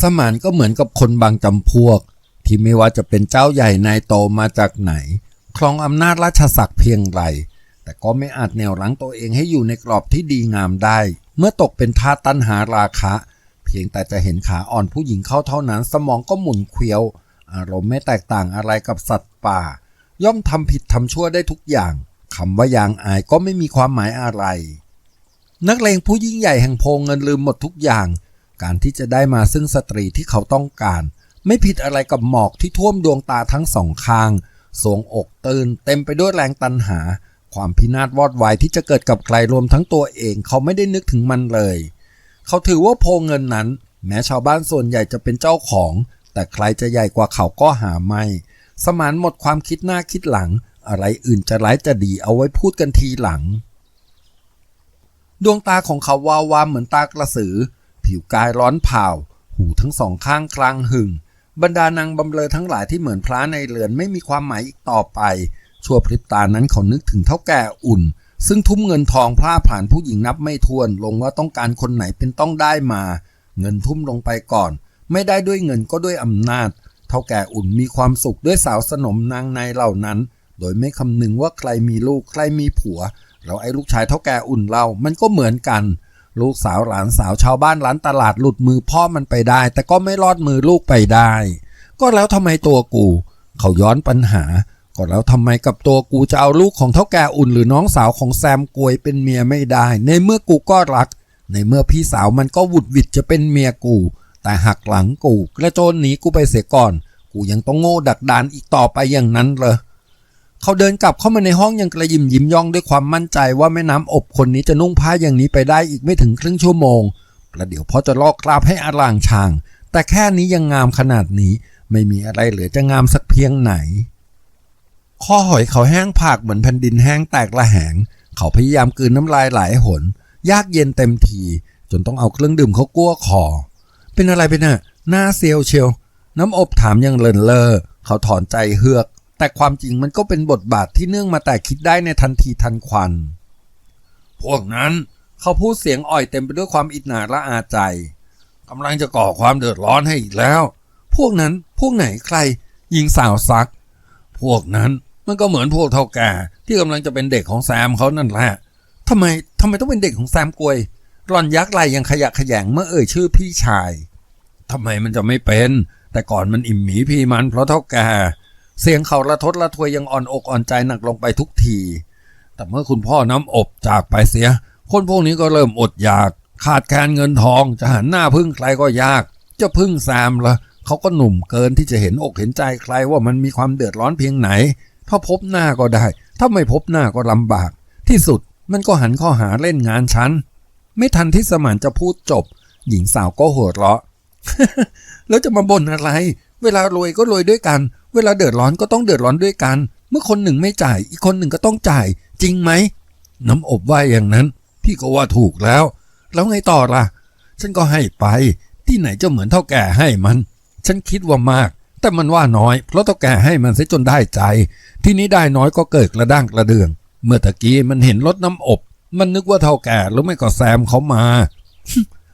สมานก็เหมือนกับคนบางจำพวก ที่ไม่ว่าจะเป็นเจ้าใหญ่นายโตมาจากไหน ครองอำนาจราชศักดิ์เพียงไร แต่ก็ไม่อาจแนวรั้งตัวเองให้อยู่ในกรอบที่ดีงามได้ เมื่อตกเป็นทาสตันหาราคะ เพียงแต่จะเห็นขาอ่อนผู้หญิงเข้าเท่านั้น สมองก็หมุนเควียว อารมณ์ไม่แตกต่างอะไรกับสัตว์ป่า ย่อมทำผิดทำชั่วได้ทุกอย่างคำว่ายางอายก็ไม่มีความหมายอะไร นักเลงผู้ยิ่งใหญ่แห่งโพงเงินลืมหมดทุกอย่าง การที่จะได้มาซึ่งสตรีที่เขาต้องการ ไม่ผิดอะไรกับหมอกที่ท่วมดวงตาทั้งสองข้างสวงอกตื่นเต็มไปด้วยแรงตันหา ความพินาศวอดวายที่จะเกิดกับใครรวมทั้งตัวเอง เขาไม่ได้นึกถึงมันเลย เขาถือว่าโพเงินนั้น แม้ชาวบ้านส่วนใหญ่จะเป็นเจ้าของ แต่ใครจะใหญ่กว่าเขาก็หาไม่ สมานหมดความคิดหน้าคิดหลัง อะไรอื่นจะร้ายจะดีเอาไว้พูดกันทีหลัง ดวงตาของเขาวาววามเหมือนตากระสือ ผิวกายร้อนเผาหูทั้งสองข้างคลางหึงบรรดานางบำเรอทั้งหลายที่เหมือนพระในเรือนไม่มีความหมายอีกต่อไป ชั่วพริบตานั้นเขานึกถึงเท่าแก่อุ่น ซึ่งทุ่มเงินทองพร่าผ่านผู้หญิงนับไม่ถ้วนลงว่าต้องการคนไหนเป็นต้องได้มา เงินทุ่มลงไปก่อน ไม่ได้ด้วยเงินก็ด้วยอำนาจ เท่าแก่อุ่นมีความสุขด้วยสาวสนมนางในเหล่านั้น โดยไม่คำนึงว่าใครมีลูกใครมีผัวแล้วไอ้ลูกชายเท่าแก่อุ่นเรา มันก็เหมือนกัน ลูกสาวหลานสาวชาวบ้านร้านตลาดหลุดมือพ่อมันไปได้ แต่ก็ไม่รอดมือลูกไปได้ ก็แล้วทำไมตัวกู เขาย้อนปัญหา ก็แล้วทำไมกับตัวกูจะเอาลูกของเท่าแก่อุ่นหรือน้องสาวของแซมกวยเป็นเมียไม่ได้ ในเมื่อกูก็รัก ในเมื่อพี่สาวมันก็หวุดหวิดจะเป็นเมียกู แต่หักหลังกูกระโจนหนีกูไปเสียก่อน กูยังต้องโง่ดักดานอีกต่อไปอย่างนั้นเลย เขาเดินกลับเข้ามาในห้องยังกระยิมยิ้มย่องด้วยความมั่นใจว่าแม่น้ำอบคนนี้จะนุ่งผ้าอย่างนี้ไปได้อีกไม่ถึงครึ่งชั่วโมงประเดี๋ยวพอจะลอกคราบให้อลางชาง แต่แค่นี้ยังงามขนาดนี้ ไม่มีอะไรเหลือจะงามสักเพียงไหน ข้อหอยเขาแห้งผากเหมือนแผ่นดินแห้งแตกละแหง เขาพยายามกลืนน้ำลายหลายหน ยากเย็นเต็มที จนต้องเอาเครื่องดื่มเขากลั้วคอเป็นอะไรไปน่ะหน้าเซียวเชียว น้ำอบถามยังเลินเลอเขาถอนใจเฮือก แต่ความจริงมันก็เป็นบทบาทที่เนื่องมาแต่คิดได้ในทันทีทันควัน พวกนั้นเขาพูดเสียงอ่อยเต็มไปด้วยความอิจฉาละอาใจกำลังจะก่อความเดือดร้อนให้อีกแล้ว พวกนั้นพวกไหนใครยิงสาวซัก พวกนั้นมันก็เหมือนพวกเท่าแก่ที่กำลังจะเป็นเด็กของแซมเขานั่นแหละทำไมทำไมต้องเป็นเด็กของแซมกวยร่อนยักษ์ไหลยังขยะขยงเมื่อเอ่ยชื่อพี่ชายทำไมมันจะไม่เป็น แต่ก่อนมันอิ่มหมีพี่มันเพราะเท่าแก่ เสียงเขาระทดระทวยยังอ่อนอกอ่อนใจหนักลงไปทุกที แต่เมื่อคุณพ่อน้ำอบจากไปเสีย คนพวกนี้ก็เริ่มอดอยาก ขาดแคลนเงินทอง จะหันหน้าพึ่งใครก็ยาก จะพึ่งแซมละเขาก็หนุ่มเกินที่จะเห็นอกเห็นใจใครว่ามันมีความเดือดร้อนเพียงไหน ถ้าพบหน้าก็ได้ ถ้าไม่พบหน้าก็ลำบาก ที่สุดมันก็หันข้อหาเล่นงานฉัน ไม่ทันที่สมานจะพูดจบ หญิงสาวก็หัวเราะ แล้วจะมาบ่นอะไร เวลารวยก็รวยด้วยกัน เวลาเดือดร้อนก็ต้องเดือดร้อนด้วยกัน เมื่อคนหนึ่งไม่จ่าย อีกคนหนึ่งก็ต้องจ่าย จริงไหม น้ำอบว่าอย่างนั้น พี่ก็ว่าถูกแล้ว แล้วไงต่อล่ะ ฉันก็ให้ไป ที่ไหนจะเหมือนเท่าแก่ให้มัน ฉันคิดว่ามาก แต่มันว่าน้อย เพราะเท่าแก่ให้มันเสียจนได้ใจ ที่นี้ได้น้อยก็เกิดกระด้างกระเดือง เมื่อตะกี้มันเห็นรถน้ำอบ มันนึกว่าเท่าแก่แล้วไม่ก็แซมเขามา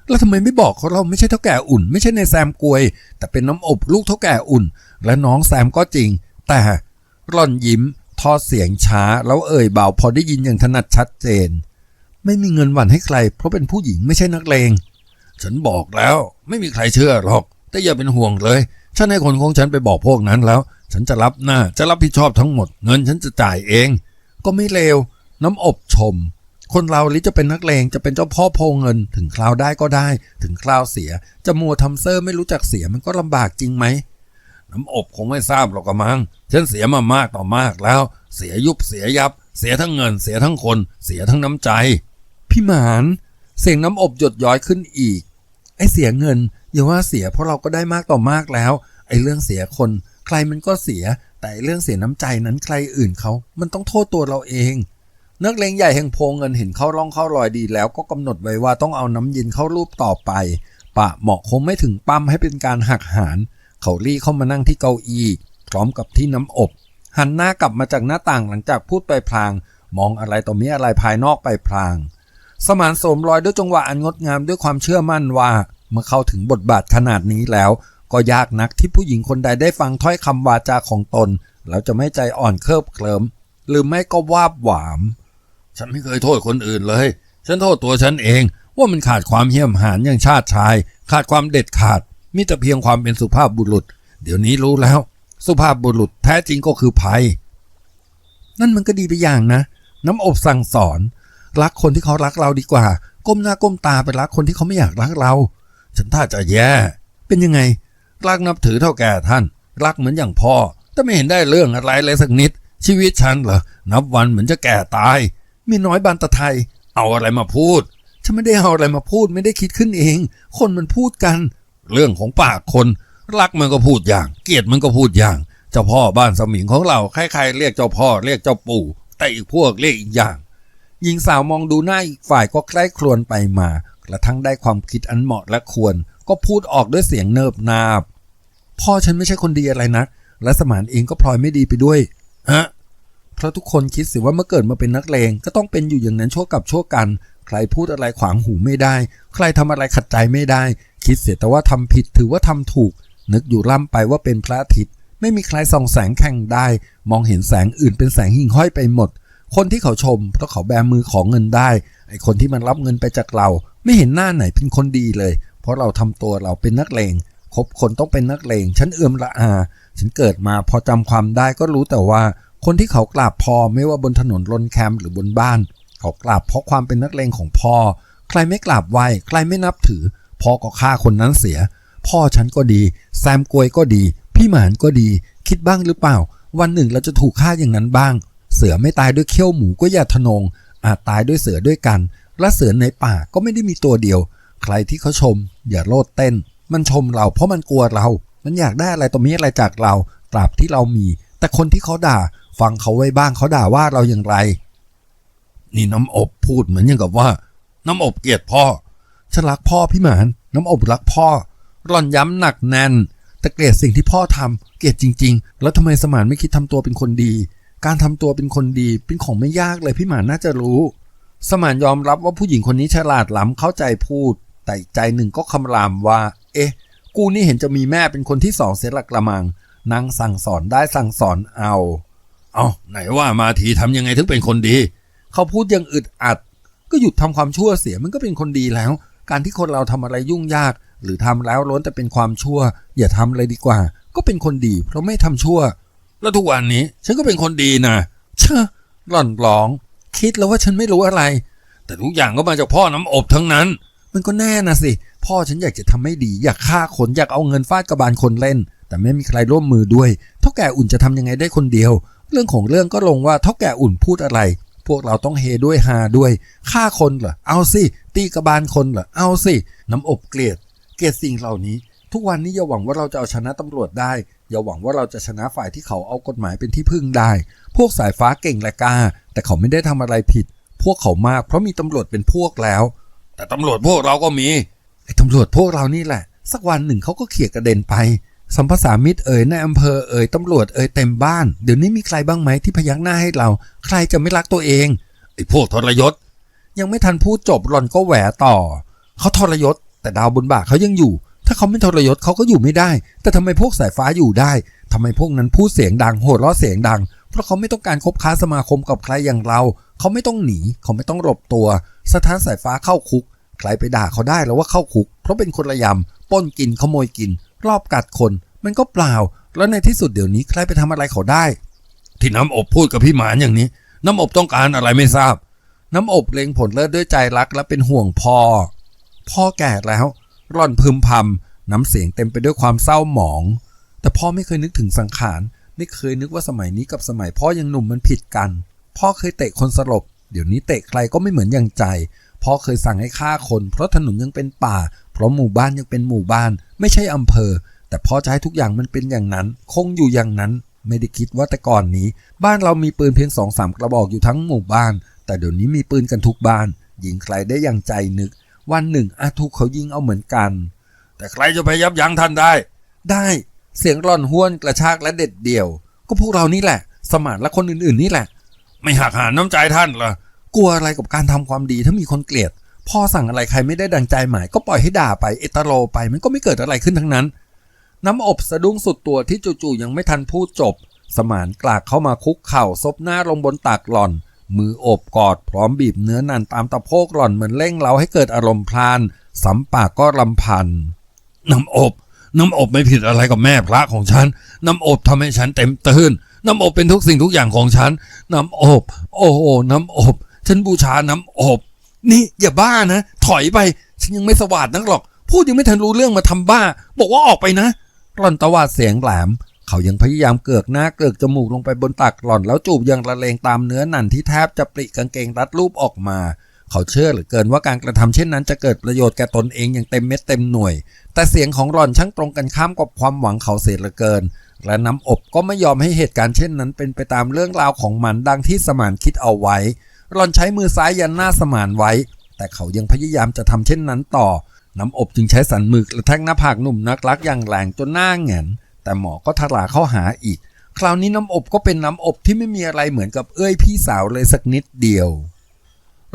แล้วทำไมไม่บอกเขาเราไม่ใช่เท่าแก่อุ่น ไม่ใช่ในแซมกวย แต่เป็นน้ำอบลูกเท่าแก่อุ่น และน้องแซมก็จริง แต่ร่อนยิ้มทอดเสียงช้า แล้วเอ่ยเบาพอได้ยินอย่างถนัดชัดเจน ไม่มีเงินหวันให้ใคร เพราะเป็นผู้หญิงไม่ใช่นักเลงฉันบอกแล้ว ไม่มีใครเชื่อหรอก แต่อย่าเป็นห่วงเลย ฉันให้คนของฉันไปบอกพวกนั้นแล้ว ฉันจะรับหน้าจะรับผิดชอบทั้งหมด เงินฉันจะจ่ายเอง ก็ไม่เลวน้ำอบชม คนเราหรือจะเป็นนักเลงจะเป็นเจ้าพ่อโพงเงิน ถึงคราวได้ก็ได้ ถึงคราวเสีย จะมัวทำเซอร์ไม่รู้จักเสียมันก็ลำบากจริงไหมน้ำอบคงไม่ทราบหรอกกระมังฉันเสียมามากต่อมากแล้ว เสียยุบเสียยับ เสียทั้งเงิน เสียทั้งคน เสียทั้งน้ำใจ พี่หมาน เสียงน้ำอบหยดย้อยขึ้นอีก ไอ้เสียเงินอย่าว่าเสียเพราะเราก็ได้มากต่อมากแล้ว ไอ้เรื่องเสียคน ใครมันก็เสีย แต่เรื่องเสียน้ำใจนั้นใครอื่นเขา มันต้องโทษตัวเราเอง นักเลงใหญ่แห่งโพงเงินเห็นเข้าร่องเข้ารอยดีแล้วก็กำหนดไว้ว่าต้องเอาน้ำเย็นเข้ารูปต่อไป ปะเหมาะคงไม่ถึงปั้มให้เป็นการหักหารเขารีเข้ามานั่งที่เก้าอี้พร้อมกับที่น้ำอบ หันหน้ากลับมาจากหน้าต่างหลังจากพูดไปพลาง มองอะไรต่อมีอะไรภายนอกไปพลาง สมานสมรอยด้วยจังหวะอันงดงามด้วยความเชื่อมั่นว่าเมื่อเข้าถึงบทบาทขนาดนี้แล้ว ก็ยากนักที่ผู้หญิงคนใดได้ฟังถ้อยคำวาจาของตน แล้วจะไม่ใจอ่อนเคิบเคลิมหรือไม่ก็วาบหวาม ฉันไม่เคยโทษคนอื่นเลย ฉันโทษตัวฉันเอง ว่ามันขาดความเหี้ยมหานอย่างชาติชาย ขาดความเด็ดขาด มีแต่เพียงความเป็นสุภาพบุรุษ เดี๋ยวนี้รู้แล้ว สุภาพบุรุษแท้จริงก็คือภัย นั่นมันก็ดีไปอย่างนะ น้ำอบสั่งสอน รักคนที่เขารักเราดีกว่า ก้มหน้าก้มตาไปรักคนที่เขาไม่อยากรักเรา ฉันท่าจะแย่ เป็นยังไง รักนับถือเท่าแก่ท่าน รักเหมือนอย่างพ่อแต่ไม่เห็นได้เรื่องอะไรเลยสักนิด ชีวิตฉันเหรอ นับวันเหมือนจะแก่ตาย มีน้อยบันตะไทย เอาอะไรมาพูดฉันไม่ได้เอาอะไรมาพูดไม่ได้คิดขึ้นเอง คนมันพูดกัน เรื่องของปากคน รักมันก็พูดอย่าง เกลียดมันก็พูดอย่าง เจ้าพ่อบ้านสมิงของเราใครๆเรียกเจ้าพ่อเรียกเจ้าปู่ แต่อีกพวกเรียกอีกอย่างหญิงสาวมองดูหน้าอีกฝ่ายก็ใกล้ครวนไปมากระทั่งได้ความคิดอันเหมาะและควร ก็พูดออกด้วยเสียงเนิบนาบ พ่อฉันไม่ใช่คนดีอะไรนักและสมานเองก็พลอยไม่ดีไปด้วยฮะ เพราะทุกคนคิดสิว่าเมื่อเกิดมาเป็นนักเลงก็ต้องเป็นอยู่อย่างนั้นชั่วกับชั่วกัน ใครพูดอะไรขวางหูไม่ได้ ใครทำอะไรขัดใจไม่ได้ คิดเสียแต่ว่าทำผิดถือว่าทำถูก นึกอยู่ล่ำไปว่าเป็นพระอาทิตย์ไม่มีใครส่องแสงแข่งได้ มองเห็นแสงอื่นเป็นแสงหิ่งห้อยไปหมด คนที่เขาชมเพราะเขาแบมือของเงินได้ ไอคนที่มันรับเงินไปจากเรา ไม่เห็นหน้าไหนเป็นคนดีเลย เพราะเราทำตัวเราเป็นนักเลงคบคนต้องเป็นนักเลงฉันเอื่อมละอา ฉันเกิดมาพอจำความได้ก็รู้แต่ว่า คนที่เขากราบพ่อไม่ว่าบนถนนลนแคมป์หรือบนบ้าน เขากราบเพราะความเป็นนักเลงของพ่อ ใครไม่กราบไหวใครไม่นับถือพ่อก็ฆ่าคนนั้นเสีย พ่อฉันก็ดี แซมกวยก็ดี พี่หมานก็ดี คิดบ้างหรือเปล่า วันหนึ่งเราจะถูกฆ่าอย่างนั้นบ้าง เสือไม่ตายด้วยเขี้ยวหมูก็อย่าทนง อาจตายด้วยเสือด้วยกัน และเสือในป่าก็ไม่ได้มีตัวเดียว ใครที่เขาชม อย่าโลดเต้น มันชมเราเพราะมันกลัวเรา มันอยากได้อะไรตัวนี้อะไรจากเรา ตราบที่เรามี แต่คนที่เขาด่า ฟังเขาไว้บ้างเขาด่าว่าเราอย่างไร นี่น้ำอบพูดเหมือนอย่างกับว่า น้ำอบเกลียดพ่อฉันรักพ่อพี่หมาน น้ำอบรักพ่อร่อนย้ำหนักแน่นแต่เกลียดสิ่งที่พ่อทำเกลียดจริง ๆ แล้วทำไมสมานไม่คิดทำตัวเป็นคนดี การทำตัวเป็นคนดีเป็นของไม่ยากเลยพี่หมานน่าจะรู้ สมานยอมรับว่าผู้หญิงคนนี้ฉลาดล้ำเข้าใจพูด แต่ใจหนึ่งก็คำรามว่า เอ๊ะ กูนี่เห็นจะมีแม่เป็นคนที่สองเสียหลักละมัง นางสั่งสอนได้สั่งสอนเอา เอาไหนว่ามาทีทำยังไงถึงเป็นคนดี เขาพูดยังอึดอัด ก็หยุดทำความชั่วเสียมันก็เป็นคนดีแล้ว การที่คนเราทำอะไรยุ่งยาก หรือทำแล้วล้นแต่เป็นความชั่ว อย่าทำเลยดีกว่า ก็เป็นคนดี เพราะไม่ทำชั่ว แล้วทุกวันนี้ฉันก็เป็นคนดีนะเชอะหล่อนร้อง คิดแล้วว่าฉันไม่รู้อะไร แต่ทุกอย่างก็มาจากพ่อน้ำอบทั้งนั้น มันก็แน่นะสิ พ่อฉันอยากจะทำไม่ดี อยากฆ่าคน อยากเอาเงินฟาดกระบาลคนเล่น แต่ไม่มีใครร่วมมือด้วยเท่าแก่อุ่นจะทำยังไงได้คนเดียว เรื่องของเรื่องก็ลงว่าเท่าแก่อุ่นพูดอะไร พวกเราต้องเฮด้วยฮาด้วยฆ่าคนเหรอเอาสิตีกระบาลคนเหรอเอาสิน้ำอบเกลียด เกลียดสิ่งเหล่านี้ ทุกวันนี้อย่าหวังว่าเราจะเอาชนะตำรวจได้ อย่าหวังว่าเราจะชนะฝ่ายที่เขาเอากฎหมายเป็นที่พึ่งได้ พวกสายฟ้าเก่งและกล้า แต่เขาไม่ได้ทำอะไรผิด พวกเขามากเพราะมีตำรวจเป็นพวกแล้ว แต่ตำรวจพวกเราก็มีไอ้ตำรวจพวกเรานี่แหละ สักวันหนึ่งเขาก็เขี่ยกระเด็นไป สัมภาษามิตรเอ่ยในอำเภอเอ่ยตำรวจเอ่ยเต็มบ้าน เดี๋ยวนี้มีใครบ้างไหมที่พยักหน้าให้เรา ใครจะไม่รักตัวเองไอ้พวกทรยศ ยังไม่ทันพูดจบหล่อนก็แหวต่อ เขาทรยศ แต่ดาวบนบ่าเขายังอยู่ ถ้าเขาไม่ทรยศเขาก็อยู่ไม่ได้ แต่ทำไมพวกสายฟ้าอยู่ได้ทำไมพวกนั้นพูดเสียงดังโหดร้อเสียงดัง เพราะเขาไม่ต้องการคบค้าสมาคมกับใครอย่างเรา เขาไม่ต้องหนี เขาไม่ต้องหลบตัว สถานสายฟ้าเข้าคุก ใครไปด่าเขาได้แล้วว่าเข้าคุก เพราะเป็นคนระยำป้นกินขโมยกิน รอบกัดคน มันก็เปล่า แล้วในที่สุดเดี๋ยวนี้ใครไปทำอะไรเขาได้ ที่น้ำอบพูดกับพี่หมานอย่างนี้ น้ำอบต้องการอะไรไม่ทราบ น้ำอบเล็งผลเลิศด้วยใจรักและเป็นห่วงพ่อ พ่อแก่แล้ว ร่อนพึมพำน้ำเสียงเต็มไปด้วยความเศร้าหมอง แต่พ่อไม่เคยนึกถึงสังขาร ไม่เคยนึกว่าสมัยนี้กับสมัยพ่อยังหนุ่มมันผิดกัน พ่อเคยเตะคนสลบเดี๋ยวนี้เตะใครก็ไม่เหมือนอย่างใจ พ่อเคยสั่งให้ฆ่าคน เพราะถนนยังเป็นป่า เพราะหมู่บ้านยังเป็นหมู่บ้าน ไม่ใช่อำเภอ แต่พ่อจะให้ทุกอย่างมันเป็นอย่างนั้น คงอยู่อย่างนั้น ไม่ได้คิดว่าแต่ก่อนนี้ บ้านเรามีปืนเพียงสองสามกระบอกอยู่ทั้งหมู่บ้าน แต่เดี๋ยวนี้มีปืนกันทุกบ้านยิงใครได้อย่างใจนึก วันหนึ่งอาทุกเขายิงเอาเหมือนกัน แต่ใครจะไปยับยั้งท่านได้ ได้เสียงร่อนห้วนกระชากและเด็ดเดี่ยว ก็พวกเรานี่แหละ สมานและคนอื่นๆนี่แหละ ไม่หักหาน้ำใจท่านเหรอ กลัวอะไรกับการทำความดีถ้ามีคนเกลียด พ่อสั่งอะไรใครไม่ได้ดังใจหมาย ก็ปล่อยให้ด่าไปเอตโลไปมันก็ไม่เกิดอะไรขึ้นทั้งนั้น น้ำอบสะดุ้งสุดตัวที่จู่ๆยังไม่ทันพูดจบ สมานกลากเข้ามาคุกเข่าซบหน้าลงบนตักหล่อน มืออบกอดพร้อมบีบเนื้อนันตามตะโพกหล่อนเหมือนเร่งเร้าให้เกิดอารมณ์พลานสำปากก็รำพันน้ำอบน้ำอบไม่ผิดอะไรกับแม่พระของฉัน น้ำอบทำให้ฉันเต็มตื่น น้ำอบเป็นทุกสิ่งทุกอย่างของฉัน น้ำอบ โอ้โหน้ำอบ ฉันบูชาน้ำอบ นี่อย่าบ้านะ ถอยไป ฉันยังไม่สวาดนักหรอก พูดยังไม่ทันรู้เรื่องมาทำบ้า บอกว่าออกไปนะ หล่อนตวาดเสียงแหลม เขายังพยายามเกือกหน้าเกือกจมูกลงไปบนตักหล่อนแล้วจูบยังระเลงตามเนื้อหนันที่แทบจะปริกางเกงรัดรูปออกมาเขาเชื่อเหลือเกินว่าการกระทำเช่นนั้นจะเกิดประโยชน์แก่ตนเองอย่างเต็มเม็ดเต็มหน่วย แต่เสียงของหล่อนช่างตรงกันข้ามกับความหวังเขาเสียเหลือเกิน และน้ำอบก็ไม่ยอมให้เหตุการณ์เช่นนั้นเป็นไปตามเรื่องราวของมันดังที่สมานคิดเอาไว้ หล่อนใช้มือซ้ายยันหน้าสมานไว้ แต่เขายังพยายามจะทำเช่นนั้นต่อ น้ำอบจึงใช้สันมือกระแทกหน้าผากหนุ่มนักรักอย่างแรงจนหน้าแหงนแต่หมอก็ทลาเข้าหาอีก คราวนี้น้ำอบก็เป็นน้ำอบที่ไม่มีอะไรเหมือนกับเอ้ยพี่สาวเลยสักนิดเดียว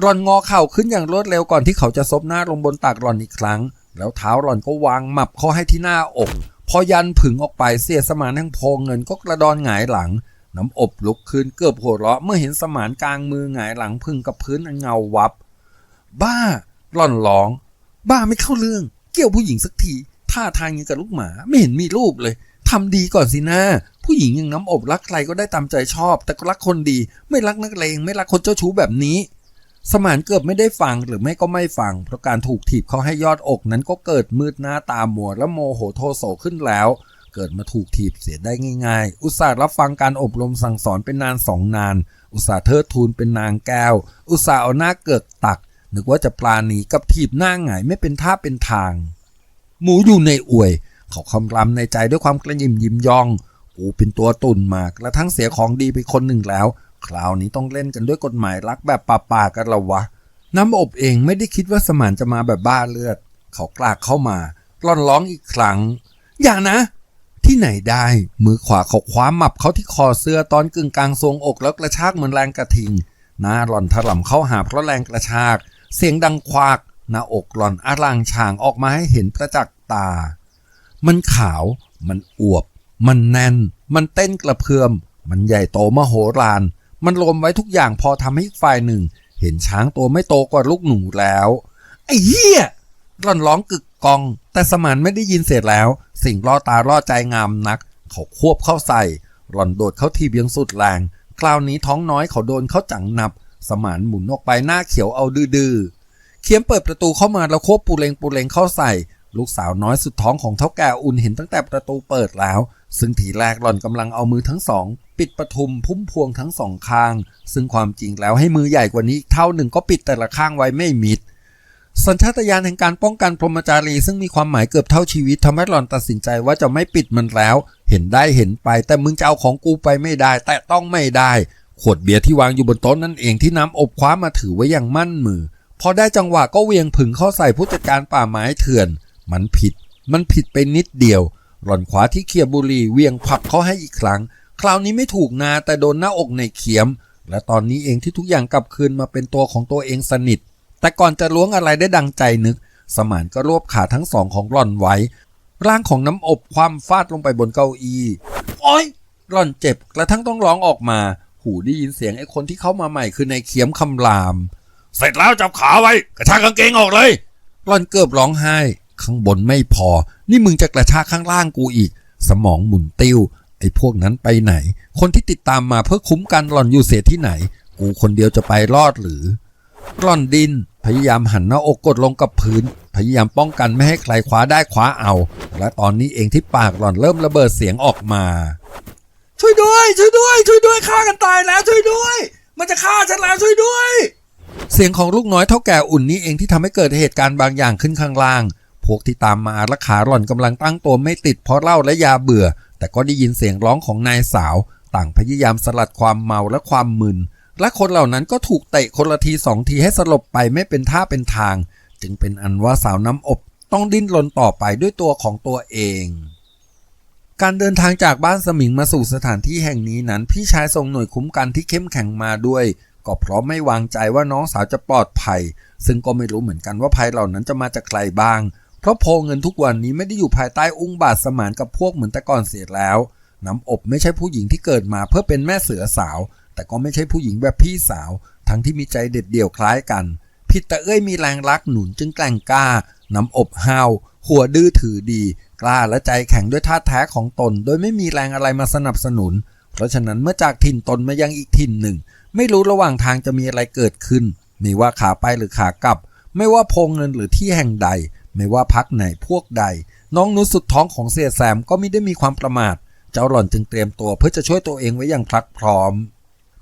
รอนงอเข่าขึ้นอย่างรวดเร็วก่อนที่เขาจะซบหน้าลงบนตักรอนอีกครั้ง แล้วเท้ารอนก็วางหมับเข้าให้ที่หน้าอก พอยันผึ่งออกไปเสียสมานแห่งโพงเงินก็กระดอนหงายหลัง น้ำอบลุกขึ้นเกือบหัวเราะเมื่อเห็นสมานกลางมือหงายหลังพึ่งกับพื้นอันเงาวับ บ้าร่อนร้อง บ้าไม่เข้าเรื่อง เกี่ยวผู้หญิงสักทีท่าทางยังกับลูกหมาไม่เห็นมีรูปเลยทำดีก่อนสินะผู้หญิงยังน้ำอบรักใครก็ได้ตามใจชอบ แต่ก็รักคนดี ไม่รักนักเลงไม่รักคนเจ้าชู้แบบนี้ สมานเกือบไม่ได้ฟังหรือไม่ก็ไม่ฟัง เพราะการถูกถีบเขาให้ยอดอกนั้นก็เกิดมืดหน้าตามัวและโมโหโทโสขึ้นแล้ว เกิดมาถูกถีบเสียได้ง่าย ๆ อุตส่าห์รับฟังการอบรมสั่งสอนเป็นนานสองนาน อุตส่าห์เทิดทูนเป็นนางแก้ว อุตส่าห์เอาหน้าเกิกตัก นึกว่าจะปลาหนีกับถีบหน้าหงายไม่เป็นท่าเป็นทาง หมูอยู่ในอวย เขาคำรำในใจด้วยความกระยิมยิ้มยอง กูเป็นตัวตุ่นมากและทั้งเสียของดีไปคนหนึ่งแล้ว คราวนี้ต้องเล่นกันด้วยกฎหมายรักแบบป่าๆกันละวะ น้ำอบเองไม่ได้คิดว่าสมานจะมาแบบบ้าเลือด เขากลากเข้ามาร้อนร้องอีกครั้ง อย่านะ ที่ไหนได้ มือขวาเขาคว้าหมับเขาที่คอเสื้อตอนกึ่งกลางทรงอกแล้วกระชากเหมือนแรงกระทิง หน้าหล่อนถล่ำเข้าหาเพราะแรงกระชาก เสียงดังควาก หน้าอกหล่อนอารางช่างออกมาให้เห็นประจักษ์ตา มันขาว มันอวบ มันแน่น มันเต้นกระเพื่อม มันใหญ่โตมโหฬาร มันรวมไว้ทุกอย่างพอทำให้อีกฝ่ายหนึ่ง เห็นช้างตัวไม่โตกว่าลูกหนูแล้ว ไอ้เหี้ยร่อนร้องกึก กอง แต่สมานไม่ได้ยินเสร็จแล้ว สิ่งล่อตาล่อใจงามนัก เขาควบเข้าใส่ หล่อนโดดเข้าทีเบียงสุดแรงคราวนี้ท้องน้อยเขาโดนเข้าจังหนับ สมานหมุนออกไปหน้าเขียวเอาดื้อเคียมเปิดประตูเข้ามาแล้วควบปูเลงปูเลงเข้าใส่ ลูกสาวน้อยสุดท้องของเท่าแก่อุ่นเห็นตั้งแต่ประตูเปิดแล้ว ซึ่งทีแรกหล่อนกำลังเอามือทั้งสอง ปิดประทุมพุ่มพวงทั้งสองข้าง ซึ่งความจริงแล้วให้มือใหญ่กว่านี้เท่าหนึ่งก็ปิดแต่ละข้างไว้ไม่มิด สัญชาตญาณแห่งการป้องกันพรหมจารีซึ่งมีความหมายเกือบเท่าชีวิตทำให้หล่อนตัดสินใจว่าจะไม่ปิดมันแล้ว เห็นได้เห็นไป แต่มึงจะเอาของกูไปไม่ได้ แต่ต้องไม่ได้ ขวดเบียร์ที่วางอยู่บนโต๊ะนั่นเองที่น้ำอบคว้ามาถือไว้อย่างมั่นมือ พอได้จังหวะก็เวียงผึ่งเข้าใส่ผู้จัดการป่าไม้เถื่อน มันผิด มันผิดไปนิดเดียว หล่อนขวาที่เคียบุรีเวียงพับเขาให้อีกครั้ง คราวนี้ไม่ถูกนาแต่โดนหน้าอกในเขียม และตอนนี้เองที่ทุกอย่างกลับคืนมาเป็นตัวของตัวเองสนิท แต่ก่อนจะล้วงอะไรได้ดังใจนึก สมานก็รวบขาทั้งสองของหล่อนไว้ ร่างของน้ำอบความฟาดลงไปบนเก้าอี้โอ้ยหล่อนเจ็บกระทั่งต้องร้องออกมา หูได้ยินเสียงไอ้คนที่เข้ามาใหม่คือในายเขียมคำราม เสร็จแล้วจับขาไว้ กระชากกางเกงออกเลยหล่อนเกือบร้องไห้ ข้างบนไม่พอ นี่มึงจะกระชากข้างล่างกูอีก สมองหมุนติ้ว ไอ้พวกนั้นไปไหน คนที่ติดตามมาเพื่อคุ้มกันหล่อนอยู่เสียที่ไหน กูคนเดียวจะไปรอดหรือ หล่อนดิน พยายามหันหน้าอกกดลงกับพื้น พยายามป้องกันไม่ให้ใครคว้าได้คว้าเอา และตอนนี้เองที่ปากหล่อนเริ่มระเบิดเสียงออกมา ช่วยด้วย ช่วยด้วย ช่วยด้วยฆ่ากันตายแล้วช่วยด้วย มันจะฆ่าฉันแล้วช่วยด้วย เสียงของลูกน้อยเท่าแก่อุ่นนี้เองที่ทำให้เกิดเหตุการณ์บางอย่างขึ้นข้างล่าง พวกที่ตามมาและขาหล่อนกำลังตั้งตัวไม่ติดเพราะเหล้าและยาเบื่อ แต่ก็ได้ยินเสียงร้องของนายสาว ต่างพยายามสลัดความเมาและความมึน และคนเหล่านั้นก็ถูกเตะคนละทีสองทีให้สลบไปไม่เป็นท่าเป็นทาง จึงเป็นอันว่าสาวน้ำอบต้องดิ้นรนต่อไปด้วยตัวของตัวเอง การเดินทางจากบ้านสมิงมาสู่สถานที่แห่งนี้นั้น พี่ชายส่งหน่วยคุ้มกันที่เข้มแข็งมาด้วย ก็เพราะไม่วางใจว่าน้องสาวจะปลอดภัย ซึ่งก็ไม่รู้เหมือนกันว่าภัยเหล่านั้นจะมาจากใครบ้าง เพราะโพเงินทุกวันนี้ไม่ได้อยู่ภายใต้อุ้งบาทสมานกับพวกเหมือนแต่ก่อนเสียแล้ว น้ำอบไม่ใช่ผู้หญิงที่เกิดมาเพื่อเป็นแม่เสือสาว แต่ก็ไม่ใช่ผู้หญิงแบบพี่สาว ทั้งที่มีใจเด็ดเดี่ยวคล้ายกัน ผิดแต่เอ้ยมีแรงรักหนุนจึงแกล้งกล้า น้ำอบห้าว หัวดื้อถือดี กล้าและใจแข็งด้วยท่าแท้ของตน โดยไม่มีแรงอะไรมาสนับสนุน เพราะฉะนั้นเมื่อจากถิ่นตนมายังอีกถิ่นหนึ่ง ไม่รู้ระหว่างทางจะมีอะไรเกิดขึ้นไม่ว่าขาไปหรือขากลับ ไม่ว่าโพงเงินหรือที่แห่งใด ไม่ว่าพักไหนพวกใด น้องนุสุดท้องของเสียแซมก็ไม่ได้มีความประมาท เจ้าหล่อนจึงเตรียมตัวเพื่อจะช่วยตัวเองไว้อย่างพลักพร้อม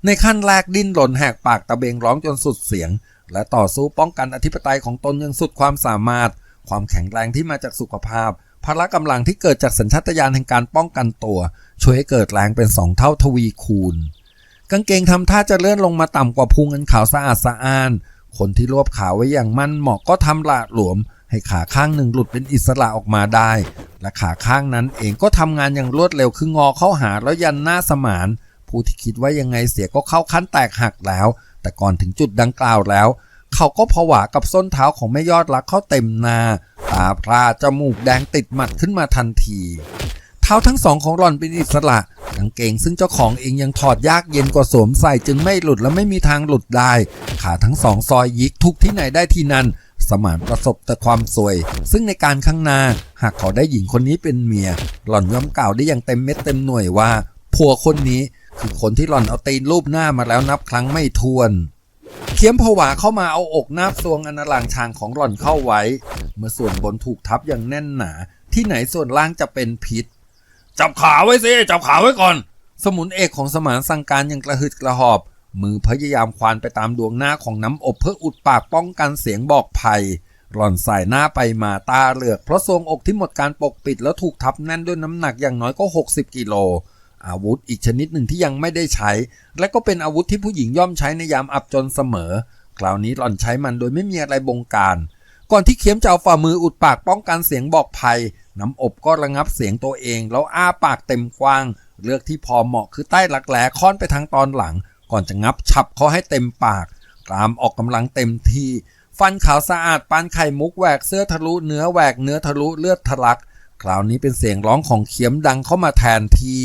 ในขั้นแรกดิ้นหล่นแหกปากตะเบงร้องจนสุดเสียง และต่อสู้ป้องกันอธิปไตยของตนอย่างสุดความสามารถ ความแข็งแรงที่มาจากสุขภาพ พละกำลังที่เกิดจากสัญชาตญาณแห่งการป้องกันตัว ช่วยให้เกิดแรงเป็นสองเท่าทวีคูณ กางเกงทำท่าจะเลื่อนลงมาต่ำกว่าพุงอันขาวสะอาดสะอ้าน คนที่รวบขาไว้อย่างมั่นเหมาะก็ทำหละหลวม ให้ขาข้างหนึ่งหลุดเป็นอิสระออกมาได้ และขาข้างนั้นเองก็ทำงานอย่างรวดเร็วคืองอเข้าหาแล้วยันหน้าสมาน ผู้ที่คิดว่ายังไงเสียก็เข้าขั้นแตกหักแล้ว แต่ก่อนถึงจุดดังกล่าวแล้ว เขาก็ผวากับส้นเท้าของแม่ยอดรักเข้าเต็มนา ตาพร่าจมูกแดงติดหมัดขึ้นมาทันที เท้าทั้งสองของหล่อนเป็นอิสระกางเกงซึ่งเจ้าของเองยังถอดยากเย็นกว่าสวมใส่จึงไม่หลุดและไม่มีทางหลุดได้ ขาทั้งสองซอยยิกทุกที่ไหนได้ที่นั่นสมานประสบแต่ความสวย ซึ่งในการข้างหน้า หากเขาได้หญิงคนนี้เป็นเมีย หล่อนย่อมกล่าวได้อย่างเต็มเม็ดเต็มหน่วยว่า ผัวคนนี้ คือคนที่หล่อนเอาตีนรูปหน้ามาแล้วนับครั้งไม่ถ้วน เขียมผวาเข้ามาเอาอกนาบซวงอนาลางชางของหล่อนเข้าไว้ เมื่อส่วนบนถูกทับอย่างแน่นหนา ที่ไหนส่วนล่างจะเป็นพิษ จับขาไว้สิ จับขาไว้ก่อน สมุนเอกของสมานสังการย่างกระหึดกระหอบ มือพยายามควานไปตามดวงหน้าของน้ำอบเพื่ออุดปากป้องกันเสียงบอกภัยหล่อนสายหน้าไปมาตาเหลือกเพราะทรงอกที่หมดการปกปิดแล้วถูกทับแน่นด้วยน้ำหนักอย่างน้อยก็ 60 กิโล อาวุธอีกชนิดหนึ่งที่ยังไม่ได้ใช้ และก็เป็นอาวุธที่ผู้หญิงย่อมใช้ในยามอับจนเสมอ คราวนี้หล่อนใช้มันโดยไม่มีอะไรบงการ ก่อนที่เขียมจะเอาฝ่ามืออุดปากป้องกันเสียงบอกภัย น้ำอบก็ระงับเสียงตัวเอง แล้วอ้าปากเต็มกว้าง เลือกที่พอเหมาะคือใต้หลักแหลค่อนไปทางตอนหลัง ก่อนจะงับฉับเขาให้เต็มปากกรามออกกำลังเต็มที่ฟันขาวสะอาดปานไข่มุกแหวกเสื้อทะลุเนื้อแหวกเนื้อทะลุเลือดทะลัก คราวนี้เป็นเสียงร้องของเขียมดังเข้ามาแทนที่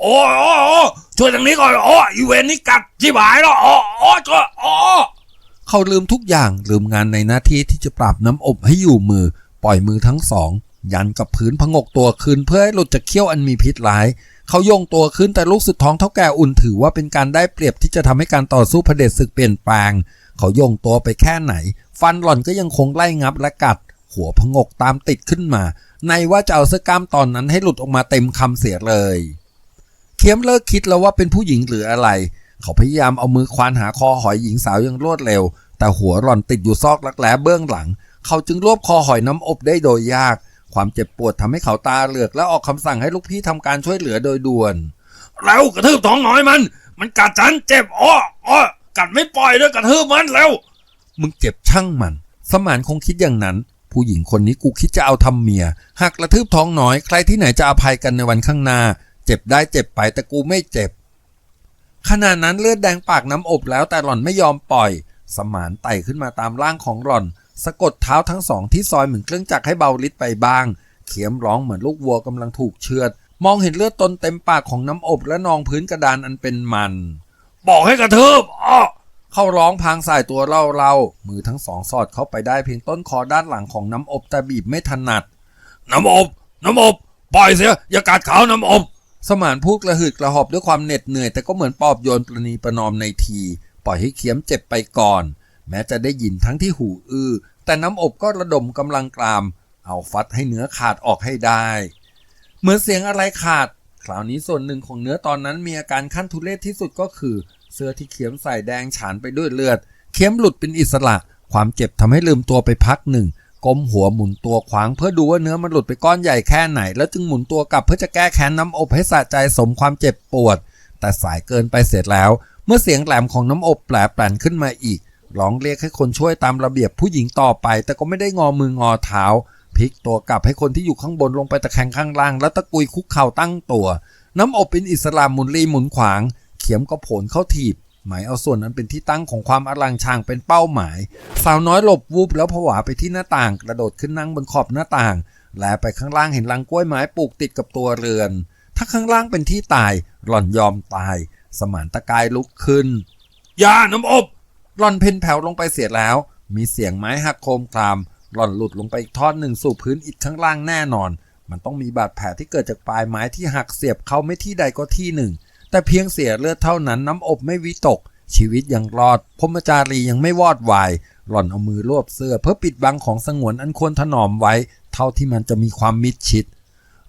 โอ้โอ้โอ้ช่วยทางนี้ก่อนโอ้อีเวนนี่กัดชิบหายแล้วโอ้โอ้ช่วยโอ้เขาลืมทุกอย่างลืมงานในหน้าที่ที่จะปราบน้ำอบให้อยู่มือ ปล่อยมือทั้งสอง ยันกับพื้นพงกตัวขึ้นเพื่อให้หลุดจากเขี้ยวอันมีพิษร้าย เขาโยงตัวขึ้นแต่ลูกสุดท้องเท่าแก่อุ่นถือว่าเป็นการได้เปรียบที่จะทำให้การต่อสู้เผด็จศึกเปลี่ยนแปลง เขาโยงตัวไปแค่ไหน ฟันหล่อนก็ยังคงไล่งับและกัด หัวพงกตามติดขึ้นมา ในว่าจะเอาเสื้อกล้ามตอนนั้นให้หลุดออกมาเต็มคำเสียเลย เคียมเลิกคิดแล้วว่าเป็นผู้หญิงหรืออะไร เขาพยายามเอามือควานหาคอหอยหญิงสาวอย่างรวดเร็ว แต่หัวหล่อนติดอยู่ซอกรักแร้เบื้องหลัง เขาจึงรวบคอหอยน้ำอบได้โดยยาก ความเจ็บปวดทำให้เขาตาเหลือกและออกคำสั่งให้ลูกพี่ทำการช่วยเหลือโดยด่วนแล้วกระทืบท้องหน่อยมัน มันกัดฉันเจ็บอ้ออ้อกัดไม่ปล่อยด้วยกระทืบมันแล้ว มึงเจ็บช่างมัน สมานคงคิดอย่างนั้น ผู้หญิงคนนี้กูคิดจะเอาทำเมียหากกระทืบท้องน้อยใครที่ไหนจะอภัยกันในวันข้างหน้า เจ็บได้เจ็บไปแต่กูไม่เจ็บ ขณะนั้นเลือดแดงปากน้ำอบแล้วแต่หล่อนไม่ยอมปล่อย สมานไต่ขึ้นมาตามร่างของหล่อน สะกดเท้าทั้งสองที่ซอยเหมือนเครื่องจักรให้เบาลิดไปบ้าง เขียมร้องเหมือนลูกวัวกำลังถูกเชือด มองเห็นเลือดตนเต็มปากของน้ำอบและนองพื้นกระดานอันเป็นมัน บอกให้กระทืบอ้อเข้าร้องพางสายตัวเล่าเล่าๆมือทั้งสองสอดเข้าไปได้เพียงต้นคอด้านหลังของน้ำอบแต่บีบไม่ถนัด น้ำอบ น้ำอบ ปล่อยเสียอย่ากัดเขาน้ำอบ สมานพูดกระหืดกระหอบด้วยความเหน็ดเหนื่อย แต่ก็เหมือนปอบโยนประนีประนอมในที ปล่อยให้เขียมเจ็บไปก่อน แม้จะได้ยินทั้งที่หูอื้อ แต่น้ำอบก็ระดมกำลังกราม เอาฟัดให้เนื้อขาดออกให้ได้ เหมือนเสียงอะไรขาด คราวนี้ส่วนหนึ่งของเนื้อตอนนั้นมีอาการขั้นทุเรศที่สุดก็คือ เสื้อที่เขียมใส่แดงฉานไปด้วยเลือด เขียมหลุดเป็นอิสระ ความเจ็บทำให้ลืมตัวไปพักหนึ่ง ก้มหัวหมุนตัวขวางเพื่อดูว่าเนื้อมันหลุดไปก้อนใหญ่แค่ไหน แล้วจึงหมุนตัวกลับเพื่อจะแก้แค้นน้ำอบให้สะใจสมความเจ็บปวด แต่สายเกินไปเสร็จแล้ว เมื่อเสียงแหลมของน้ำอบแปลแปลนขึ้นมาอีกร้องเรียกให้คนช่วยตามระเบียบผู้หญิงต่อไป แต่ก็ไม่ได้งอมืองอเท้าพลิกตัวกลับให้คนที่อยู่ข้างบนลงไปตะแคงข้างล่าง แล้วตะกุยคุกเข่าตั้งตัว น้ำอบเป็นอิสลามหมุนรีหมุนขวาง เขียมก็โผลเข้าถีบ หมายเอาส่วนนั้นเป็นที่ตั้งของความอลังชางเป็นเป้าหมาย สาวน้อยหลบวูบแล้วผวาไปที่หน้าต่าง กระโดดขึ้นนั่งบนขอบหน้าต่าง แลไปข้างล่างเห็นลังกล้วยไม้ปลูกติดกับตัวเรือน ถ้าข้างล่างเป็นที่ตาย หล่อนยอมตาย สมานตะกายลุกขึ้นยาน้ำอบ หล่อนเพ่นแผ่วลงไปเสียแล้ว มีเสียงไม้หักโครมคราม หล่อนหลุดลงไปอีกท่อนหนึ่งสู่พื้นอิฐข้างล่างแน่นอน มันต้องมีบาดแผลที่เกิดจากปลายไม้ที่หักเสียบเข้าไม่ที่ใดก็ที่หนึ่ง แต่เพียงเสียเลือดเท่านั้นน้ำอบไม่วิตก ชีวิตยังรอดพมจารียังไม่วอดวาย หล่อนเอามือรวบเสื้อ เพื่อปิดบังของสงวนอันควรถนอมไว้ เท่าที่มันจะมีความมิดชิด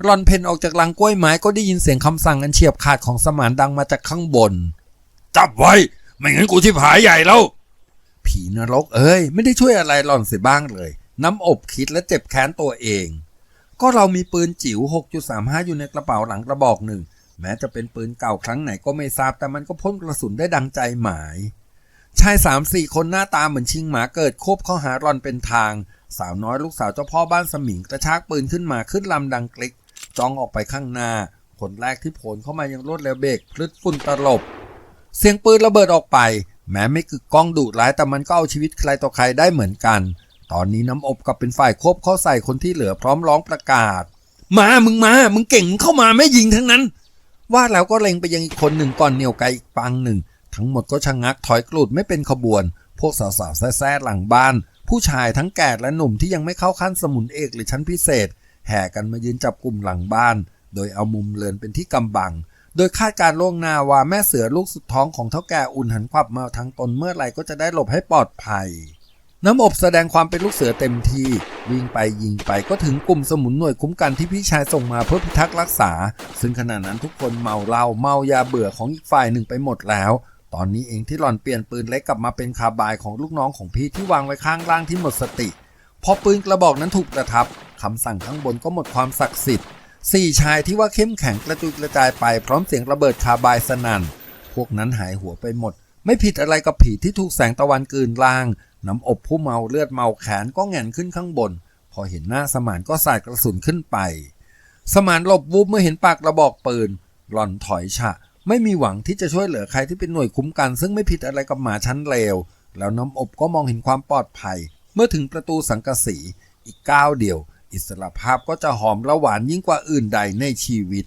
หล่อนเพ่นออกจากลังกล้วยไม้ก็ได้ยินเสียงคำสั่งอันเฉียบขาดของสมานดังมาจากข้างบน จับไว้ ไม่งั้นกูชิบหายใหญ่แล้ว ผีนรกเอ้ย ไม่ได้ช่วยอะไรหล่อนเสียบ้างเลย น้ำอบคิดและเจ็บแค้นตัวเอง ก็เรามีปืนจิ๋ว 6.35 อยู่ในกระเป๋าหลังกระบอกหนึ่ง แม้จะเป็นปืนเก่าครั้งไหนก็ไม่ทราบแต่มันก็พ่นกระสุนได้ดังใจหมาย ชายสามสี่คนหน้าตาเหมือนชิงหมาเกิดโคบข้าหารอนเป็นทาง สาวน้อยลูกสาวเจ้าพ่อบ้านสมิงกระชากปืนขึ้นมาขึ้นลำดังกลิกจ้องออกไปข้างหน้า คนแรกที่โผลเข้ามายังรวดเร็วเบรกพลึดฝุ่นตลบ เสียงปืนระเบิดออกไป แม้ไม่กึกก้องดุร้ายแต่มันก็เอาชีวิตใครต่อใครได้เหมือนกัน ตอนนี้น้ำอบกับเป็นฝ่ายควบเข้าใส่คนที่เหลือพร้อมร้องประกาศ มามึงมา มึงเก่งเข้ามาไม่ยิงทั้งนั้น ว่าแล้วก็เล็งไปยังอีกคนหนึ่งก่อนเหนี่ยวไกลอีกปังหนึ่ง ทั้งหมดก็ชะงักถอยกลูดไม่เป็นขบวน พวกสาวๆแซ่ๆหลังบ้าน ผู้ชายทั้งแก่และหนุ่มที่ยังไม่เข้าขั้นสมุนเอกหรือชั้นพิเศษ แห่กันมายืนจับกลุ่มหลังบ้าน โดยเอามุมเรือนเป็นที่กำบัง โดยคาดการล่วงหน้าว่าแม่เสือลูกสุดท้องของเท่าแก่อุ่นหันควับมาทางตนเมื่อไหร่ก็จะได้หลบให้ปลอดภัย น้ำอบแสดงความเป็นลูกเสือเต็มที่ วิ่งไปยิงไปก็ถึงกลุ่มสมุนหน่วยคุ้มกันที่พี่ชายส่งมาเพื่อพิทักษ์รักษา ซึ่งขณะนั้นทุกคนเมาเหล้าเมายาเบื่อของอีกฝ่ายหนึ่งไปหมดแล้ว ตอนนี้เองที่หล่อนเปลี่ยนปืนเล็กกลับมาเป็นคาบายของลูกน้องของพี่ที่วางไว้ข้างล่างที่หมดสติ พอปืนกระบอกนั้นถูกประทับคำสั่งข้างบนก็หมดความศักดิ์สิทธิ์สี่ชายที่ว่าเข้มแข็งกระจุยกระจายไปพร้อมเสียงระเบิดคาบายสนั่นพวกนั้นหายหัวไปหมด ไม่ผิดอะไรกับผีที่ถูกแสงตะวันกืนล่างน้ำอบผู้เมาเลือดเมาแขนก็แหง่นขึ้นข้างบน พอเห็นหน้าสมานก็สาดกระสุนขึ้นไป สมานหลบวูบเมื่อเห็นปากกระบอกปืน หล่อนถอยฉะ ไม่มีหวังที่จะช่วยเหลือใครที่เป็นหน่วยคุ้มกัน ซึ่งไม่ผิดอะไรกับหมาชั้นเลว แล้วน้ำอบก็มองเห็นความปลอดภัย เมื่อถึงประตูสังกะสีอีกก้าวเดียว อิสรภาพก็จะหอมและหวานยิ่งกว่าอื่นใดในชีวิต